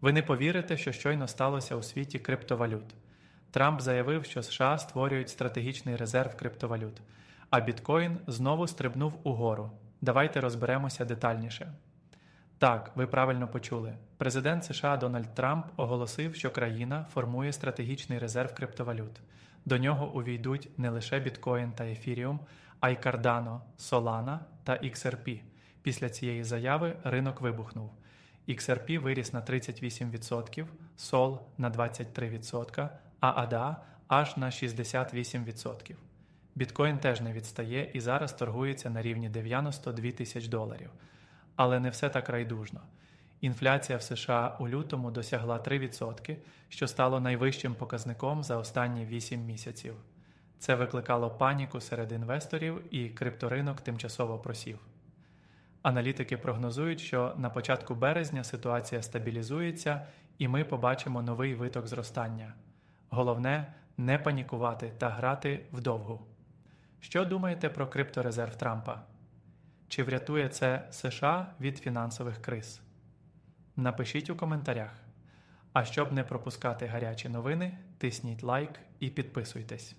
Ви не повірите, що щойно сталося у світі криптовалют. Трамп заявив, що США створюють стратегічний резерв криптовалют, а біткоін знову стрибнув угору. Давайте розберемося детальніше. Так, ви правильно почули. Президент США Дональд Трамп оголосив, що країна формує стратегічний резерв криптовалют. До нього увійдуть не лише біткоін та ефіріум, а й Cardano, Solana та XRP. Після цієї заяви ринок вибухнув. XRP виріс на 38%, SOL на 23%, а ADA аж на 68%. Біткоін теж не відстає і зараз торгується на рівні 92 тисяч доларів. Але не все так райдужно. Інфляція в США у лютому досягла 3%, що стало найвищим показником за останні 8 місяців. Це викликало паніку серед інвесторів і крипторинок тимчасово просів. Аналітики прогнозують, що на початку березня ситуація стабілізується і ми побачимо новий виток зростання. Головне не панікувати та грати вдовгу. Що думаєте про крипторезерв Трампа? Чи врятує це США від фінансових криз? Напишіть у коментарях. А щоб не пропускати гарячі новини, тисніть лайк і підписуйтесь.